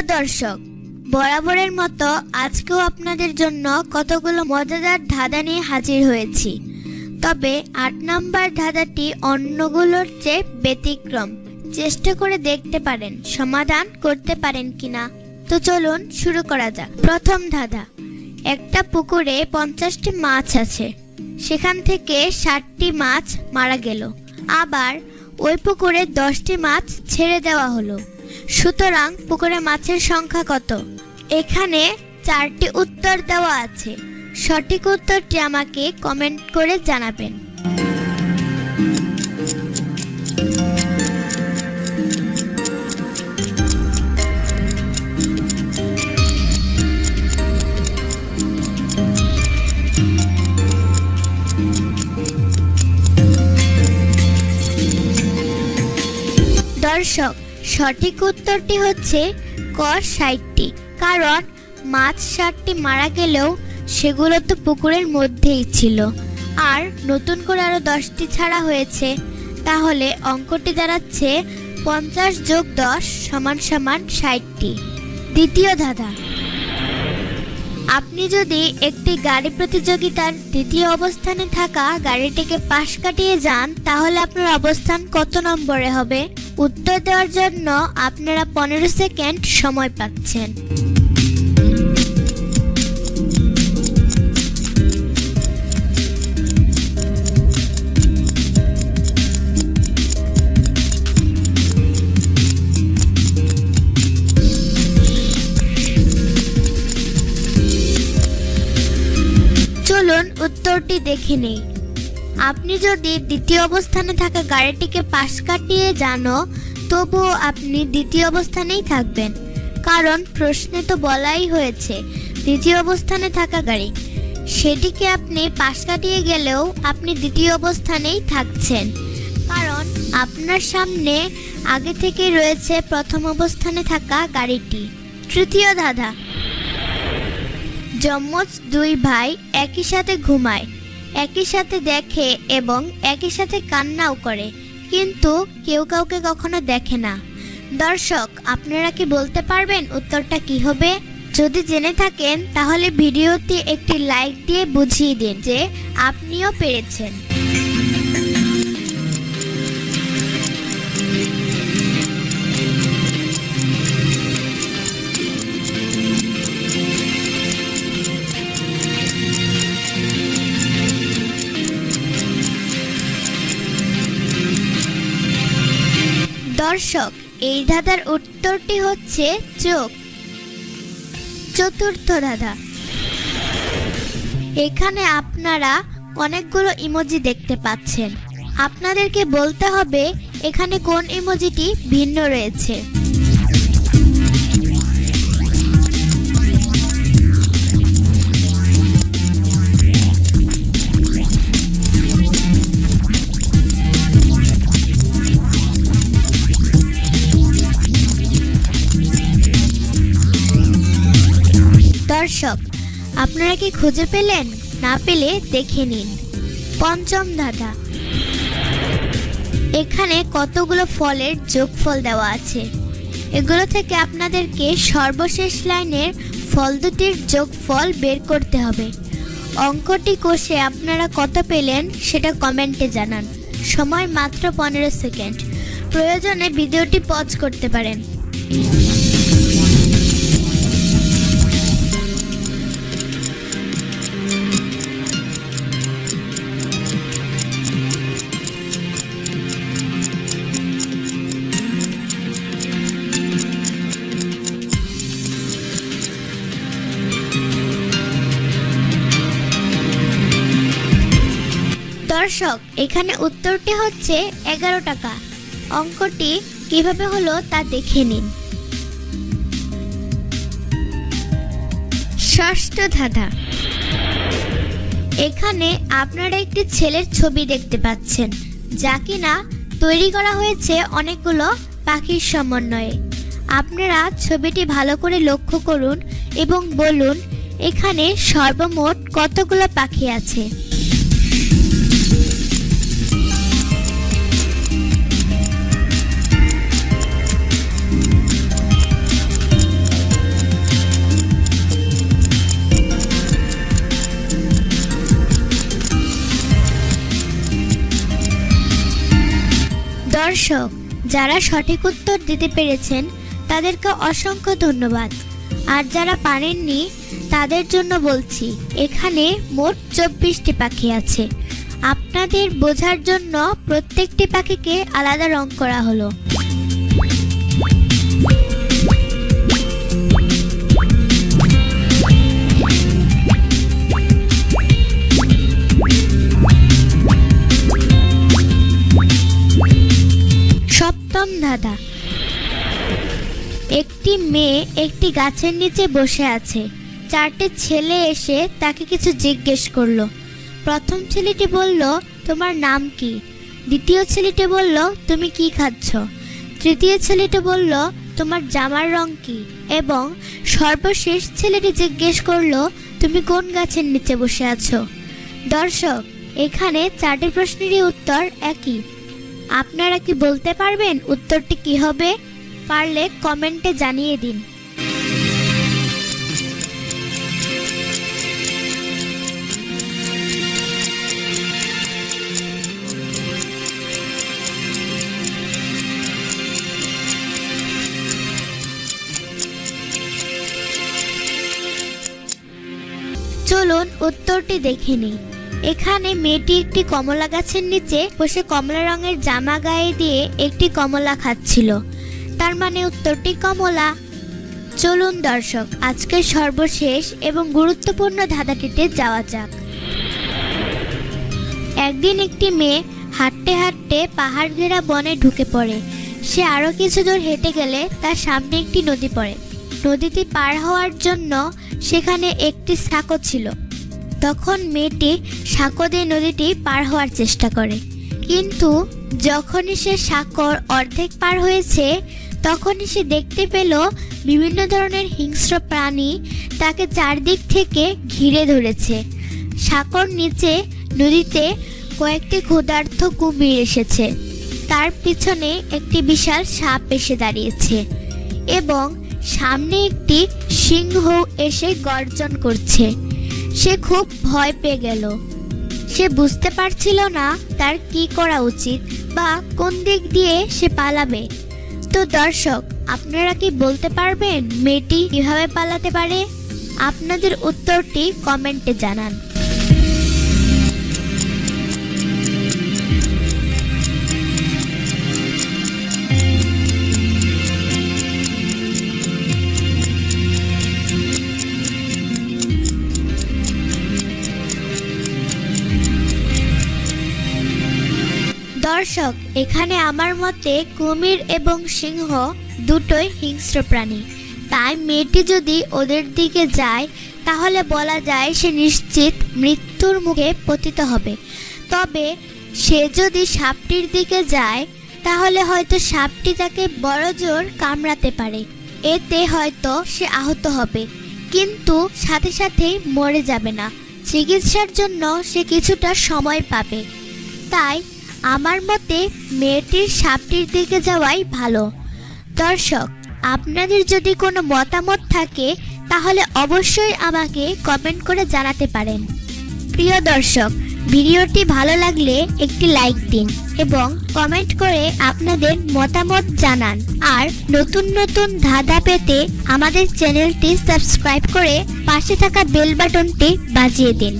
প্রিয় দর্শক বরাবরের মতো আজকেও আপনাদের জন্য কতগুলো মজাদার ধাঁধা নিয়ে হাজির হয়েছি। তবে আট নম্বর ধাঁধাটি অন্যগুলোর চেয়ে ব্যতিক্রম। চেষ্টা করে দেখতে পারেন, সমাধান করতে পারেন কিনা। তো চলুন শুরু করা যাক। প্রথম ধাঁধা, একটা পুকুরে পঞ্চাশটি মাছ আছে। সেখান থেকে ষাটটি মাছ মারা গেল। আবার ওই পুকুরে দশটি মাছ ছেড়ে দেওয়া হলো। সুতরাং পুকুরে মাছের সংখ্যা কত? এখানে চারটি উত্তর দেওয়া আছে। সঠিক উত্তরটি আমাকে কমেন্ট করে জানাবেন। দর্শক সঠিক উত্তরটি হচ্ছে ক ষাটটি। কারণ মাছ ষাটটি মারা গেলেও সেগুলো তো পুকুরের মধ্যেই ছিল। আর নতুন করে আরও দশটি ছাড়া হয়েছে, তাহলে অঙ্কটি দাঁড়াচ্ছে পঞ্চাশ যোগ দশ সমান সমান ষাটটি। দ্বিতীয় ধাঁধা। আপনি যদি একটি গাড়ি প্রতিযোগিতার দ্বিতীয় অবস্থানে থাকা গাড়িটিকে পাশ কাটিয়ে যান, তাহলে আপনার অবস্থান কত নম্বরে হবে? উত্তর দেওয়ার জন্য আপনারা পনেরো সেকেন্ড সময় পাচ্ছেন। উত্তরটি দেখে নেই। আপনি যদি দ্বিতীয় অবস্থানে থাকা গাড়িটিকে পাশ কাটিয়ে জানো, তবুও আপনি দ্বিতীয় অবস্থানেই থাকবেন। কারণ প্রশ্নে তো বলাই হয়েছে, দ্বিতীয় অবস্থানে থাকা গাড়ি। সেটিকে আপনি পাশ কাটিয়ে গেলেও আপনি দ্বিতীয় অবস্থানেই থাকছেন। কারণ আপনার সামনে আগে থেকে রয়েছে প্রথম অবস্থানে থাকা গাড়িটি। তৃতীয় ধাঁধা। যমজ দুই ভাই একই সাথে ঘুমায়, একই সাথে দেখে এবং একই সাথে কান্নাও করে। কিন্তু কেউ কাউকে কখনো দেখে না। দর্শক, আপনারা কি বলতে পারবেন উত্তরটা কি হবে? যদি জেনে থাকেন, তাহলে ভিডিওতে একটি লাইক দিয়ে বুঝিয়ে দিন যে আপনিও পেরেছেন। দর্শক, এই ধাঁধার উত্তরটি হচ্ছে চোখ। চতুর্থ ধাঁধা। এখানে আপনারা অনেকগুলো ইমোজি দেখতে পাচ্ছেন। আপনাদেরকে বলতে হবে, এখানে কোন ইমোজিটি ভিন্ন রয়েছে। দর্শক, আপনারা কি খুঁজে পেলেন? না পেলে দেখে নিন। পঞ্চম ধাঁধা। এখানে কতগুলো ফলের যোগফল দেওয়া আছে? এগুলো থেকে আপনাদেরকে সর্বশেষ লাইনের ফল দুটির যোগফল বের করতে হবে। অঙ্কটি কষে আপনারা কত পেলেন সেটা কমেন্টে জানান। সময় মাত্র পনেরো সেকেন্ড। প্রয়োজনে ভিডিওটি পজ করতে পারেন। দর্শক, এখানে উত্তরটি হচ্ছে এগারো টাকা। অঙ্কটি কীভাবে হলো তা দেখে নিন। ষষ্ঠ ধাঁধা। এখানে আপনারা একটি ছেলের ছবি দেখতে পাচ্ছেন, যা কিনা তৈরি করা হয়েছে অনেকগুলো পাখির সমন্বয়ে। আপনারা ছবিটি ভালো করে লক্ষ্য করুন এবং বলুন, এখানে সর্বমোট কতগুলো পাখি আছে। দর্শক যারা সঠিক উত্তর দিতে পেরেছেন, তাদেরকে অসংখ্য ধন্যবাদ। আর যারা পারেননি, তাদের জন্য বলছি, এখানে মোট চব্বিশটি পাখি আছে। আপনাদের বোঝার জন্য প্রত্যেকটি পাখিকে আলাদা রং করা হলো। সপ্তম ধাঁধা। একটি মেয়ে একটি গাছের নিচে বসে আছে। চারটে ছেলে এসে তাকে কিছু জিজ্ঞেস করল। প্রথম ছেলেটি বলল, তোমার নাম কি? দ্বিতীয় ছেলেটি বলল, তুমি কি খাচ্ছ? তৃতীয় ছেলেটি বলল, তোমার জামার রং কি? এবং সর্বশেষ ছেলেটি জিজ্ঞেস করল, তুমি কোন গাছের নিচে বসে আছো? দর্শক, এখানে চারটি প্রশ্নেরই উত্তর একই। আপনারা কি বলতে পারবেন উত্তরটি কি হবে? পারলে কমেন্টে জানিয়ে দিন। চলুন উত্তরটি দেখে নিই। এখানে মেয়েটি একটি কমলা গাছের নিচে বসে কমলা রঙের জামা গায়ে দিয়ে একটি কমলা খাচ্ছিল। তার মানে উত্তরটি কমলা। চলুন দর্শক, আজকের সর্বশেষ এবং গুরুত্বপূর্ণ ধাঁধাটিতে যাওয়া যাক। একদিন একটি মেয়ে হাঁটতে হাঁটতে পাহাড় ঘেরা বনে ঢুকে পড়ে। সে আরও কিছু দূর হেঁটে গেলে তার সামনে একটি নদী পড়ে। নদীটি পার হওয়ার জন্য সেখানে একটি সাঁকো ছিল। তখন মেয়েটি সাঁকো দিয়ে নদীটি পার হওয়ার চেষ্টা করে। কিন্তু যখনই সে সাঁকর অর্ধেক পার হয়েছে, তখনই সে দেখতে পেল বিভিন্ন ধরনের হিংস্র প্রাণী তাকে চারদিক থেকে ঘিরে ধরেছে। সাঁকর নিচে নদীতে কয়েকটি ক্ষুধার্থ কুমির এসেছে। তার পিছনে একটি বিশাল সাপ এসে দাঁড়িয়েছে এবং সামনে একটি সিংহ এসে গর্জন করছে। সে খুব ভয় পেয়ে গেল। সে বুঝতে পারছিল না তার কি করা উচিত বা কোন দিক দিয়ে সে পালাবে। তো দর্শক, আপনারা কি বলতে পারবেন মেয়েটি কীভাবে পালাতে পারে? আপনাদের উত্তরটি কমেন্টে জানান। দর্শক, এখানে আমার মতে কুমির এবং সিংহ দুটোই হিংস্র প্রাণী। তাই মেয়েটি যদি ওদের দিকে যায়, তাহলে বলা যায় সে নিশ্চিত মৃত্যুর মুখে পতিত হবে। তবে সে যদি সাপটির দিকে যায়, তাহলে হয়তো সাপটি তাকে বড় জোর কামড়াতে পারে। এতে হয়তো সে আহত হবে, কিন্তু সাথে সাথেই মরে যাবে না। চিকিৎসার জন্য সে কিছুটা সময় পাবে। তাই আমার মতে মেয়েটির সাপটির দিকে যাওয়াই ভালো। দর্শক, আপনাদের যদি কোনো মতামত থাকে, তাহলে অবশ্যই আমাকে কমেন্ট করে জানাতে পারেন। প্রিয় দর্শক, ভিডিওটি ভালো লাগলে একটি লাইক দিন এবং কমেন্ট করে আপনাদের মতামত জানান। আর নতুন নতুন ধাঁধা পেতে আমাদের চ্যানেলটি সাবস্ক্রাইব করে পাশে থাকা বেল বাটনটি বাজিয়ে দিন।